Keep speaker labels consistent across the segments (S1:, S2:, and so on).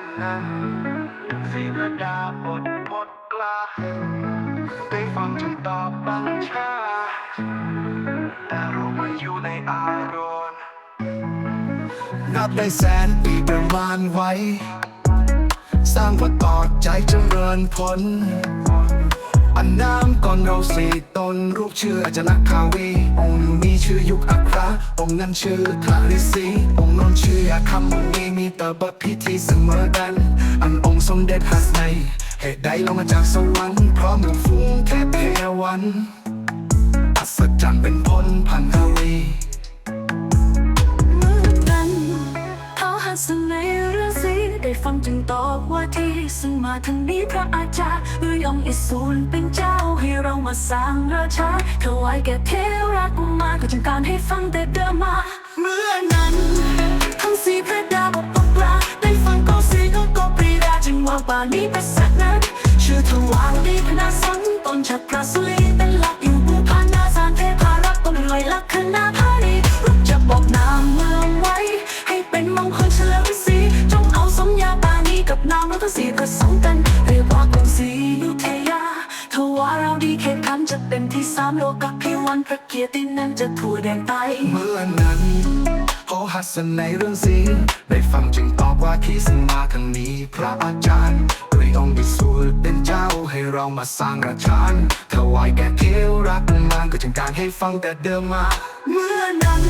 S1: นนั้นสีกระดาบทบทกล้าได้ฟังจนตอบบัญชา แต่รู้ว่าอยู่ในอารมณ์
S2: นับได้แสนปีประมาณไว้ สร้างวัดต่อใจเจริญผล อันน้ำก่อนเราสี่ตนรูปชื่ออาจารย์คาวีองค์นึ่งมีชื่อยุคอัครา องค์นั้นชื่อทาริสีองค์นนชื่อยาคำองนี้มีแต่บัพิธีเสมอกัน อันองค์สมเด็จฮัสในเหตุใดลงมาจากสวรรค์เพราะหมู่ฟุ้งเทพเทวันอัศจรรย์เป็นพลพันธ
S3: ฟังจึงตอบว่าที่ซึ่งมาทางนี้พระอาจารย์เพื่อยองอิสูรเป็นเจ้าให้เรามาสร้างราชาถวายแก่เทวราชกุมารก็จึงการให้ฟังแต่เดิมมา เมื่อนั้นทั้งสีพระดาบปปลาได้ฟังก็สีก็ก็ปรีดาจึงว่าป่านี้เป็นสัตว์นั้นชื่อทวารดีพนาสันตนชักพระสุลี ที่สามโลกพิวันพระเกียรตินั้นจะทั่วแดนไต
S2: เมื่อนั้นพอหัสในเรื่องสีได้ฟังจึงตอบว่าที่ซึ่งมาทางนี้ พระอาจารย์ด้วยองค์ดิสูรเป็นเจ้าให้เรามาสร้างราชานถวายแก่เทวรักมานก็จึงการให้ฟังแต่เดิมมา
S3: เมื่อนั้น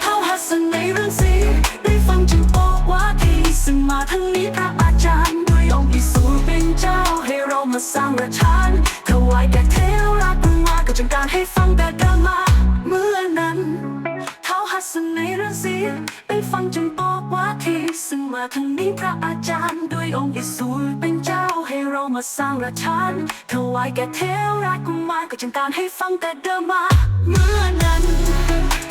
S3: เท้าหัสในเรื่องสีได้ฟังจึงบอกว่าที่ซึ่งมาทางนี้พระอาจารย์ด้วยองค์อิสูรเป็นเจ้าให้เรามาสร้างราชานถวายแก่เทวราชกุ มาทางนี้พระอาจารย์ ด้วยองค์อิสูรเป็นเจ้าให้เรามาสร้างราชานถวายแก่เทวราชกุมารก็จึงการให้ฟังแต่เดิมมา เมื่อนั้น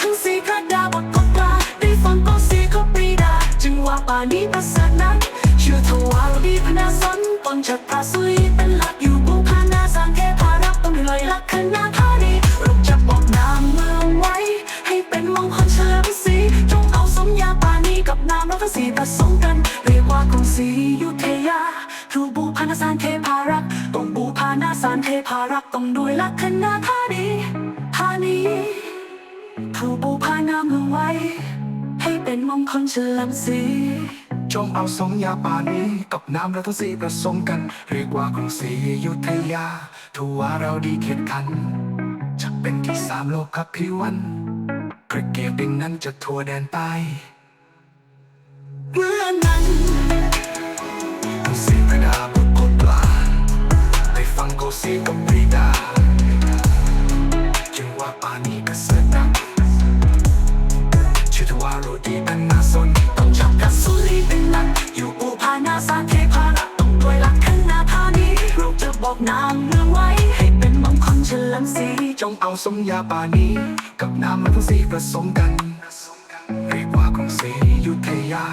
S3: ทั้งสีพระดาบทกบลาได้ฟังก็สีก็ปรีดา จึงว่าป่านี้ประเสริฐนั้นเชื่อทวารดีพนาสันตนจากพระสุรีเป็นหลักอยู่บูพานาสร้างเทพารักต้องลอยลักษณะพาดีรูปจะบอกนามเมืองไว้ ให้เป็นมงคลเฉลิมศรีจงเอาสมญาปานีกับนามรัตสีผสมกั สารเทพารักษ์ต้องบูพานาสารเทพารักษ์ต้องด้วยลักษณะพาดีพานีผู้บูพานาเมืองไว้ ให้เป็นมงคลเฉลิมศรี
S2: จงเอาสองยาปานี้กับน้ำและทั้งสีผสมกัน เรียกว่ากรุงศรีอยุธยาทว่าเราดีเข็ดขัน จะเป็นที่สามโลกครับพี่วันกระเกียบดินนั้นจะทั่วแดนใต้ โกสีกับปรีดาจึงว่าปานี้กระเสริฐนักชื่อทว่าโรดีเป็นนาสน
S3: ต้องจับกับสุรีเป็นหลัก อยู่บูพานาสารเทพารักต้องด้วยหลักษณะพาธานีเราจะบอกนามเมืองไว้ ให้เป็นมังคลเฉลิมศรี
S2: จงเอาสมยาปานี้ กับน้ำและทั้งสีผสมกันเรียกว่ากรุงศรียุธยา